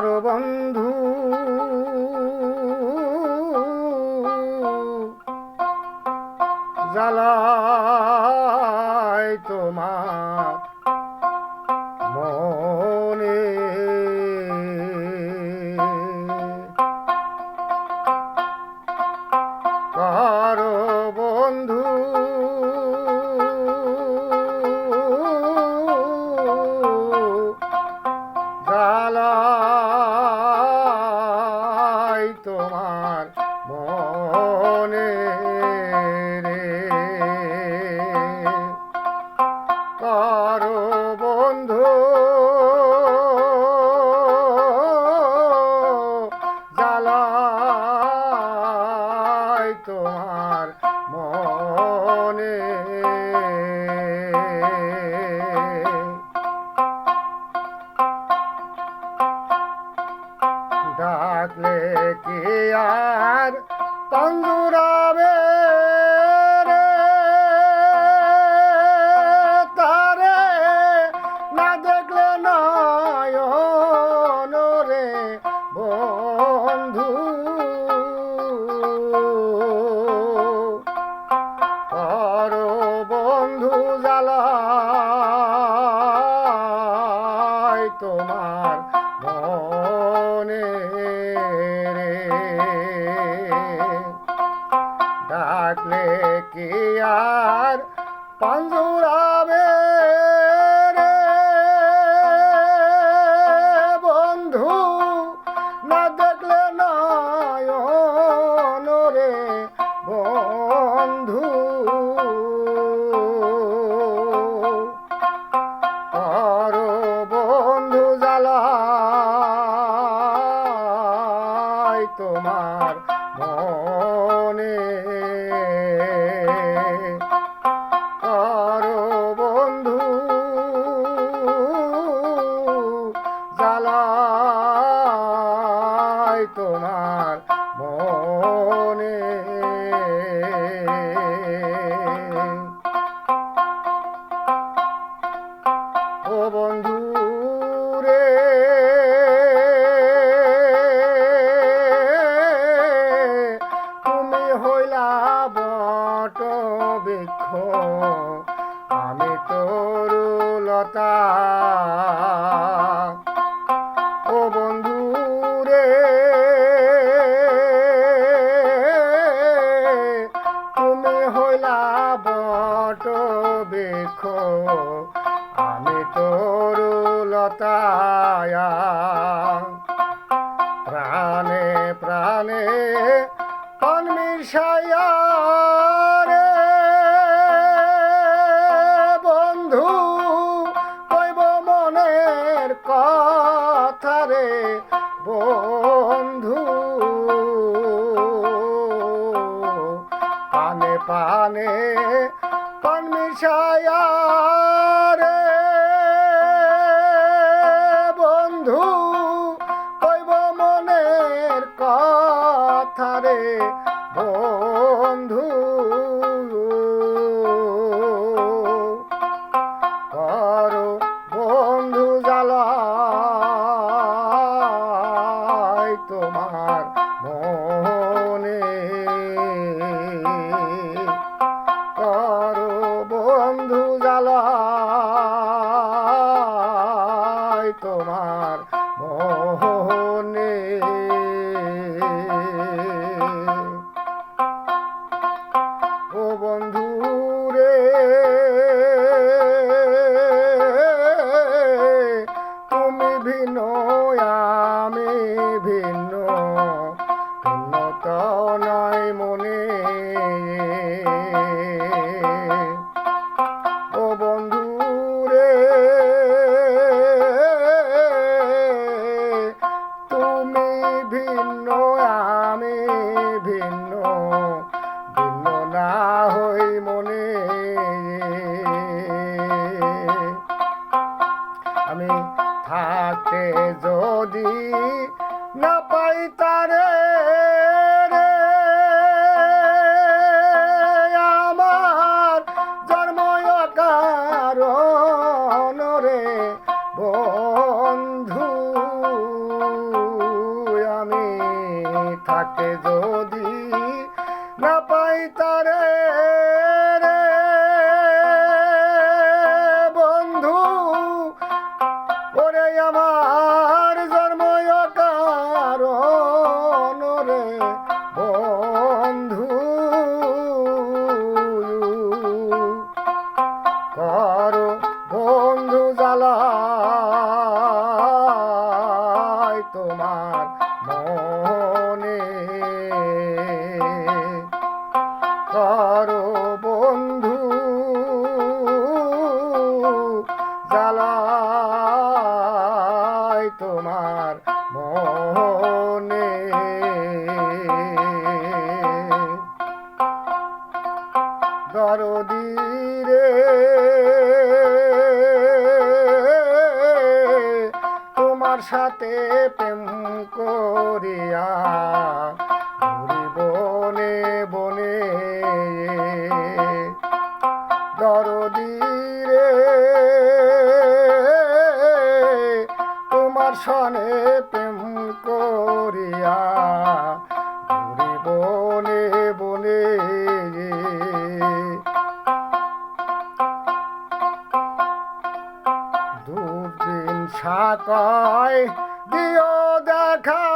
কর বন্ধু জ্বালায় তোমার তোমার মনে। ডাকলে কি আর তন্দুরাবে ডাকলে কি আর? পাঞ্জুরাবে রে বন্ধু না দেখলে নয়ন বন্ধু। কর বন্ধু তোমার তোমার মনে। ও বন্ধু রে তুমি হইলা বট বৃক্ষ আমি তরুলতা ও বৃক্ষ আমি তরুলতায়া প্রাণে প্রাণে কন মিশাইয়া রে। বন্ধু, কইব মনের কথা রে, বন্ধু। পানে পানে পান মিশাইয়া ভিন্ন আমি ভিন্ন ভিন্ন না হই মনে। আমি থাকতে যদি না পাই তারে ওরে আমার জন্ময় কারণ রে বন্ধু। কর বন্ধু জ্বালা। সাথে প্রেম করিয়া ঘুরি বনে বনে। দরদি রে তোমার সনে আশা কয় দিও দেখা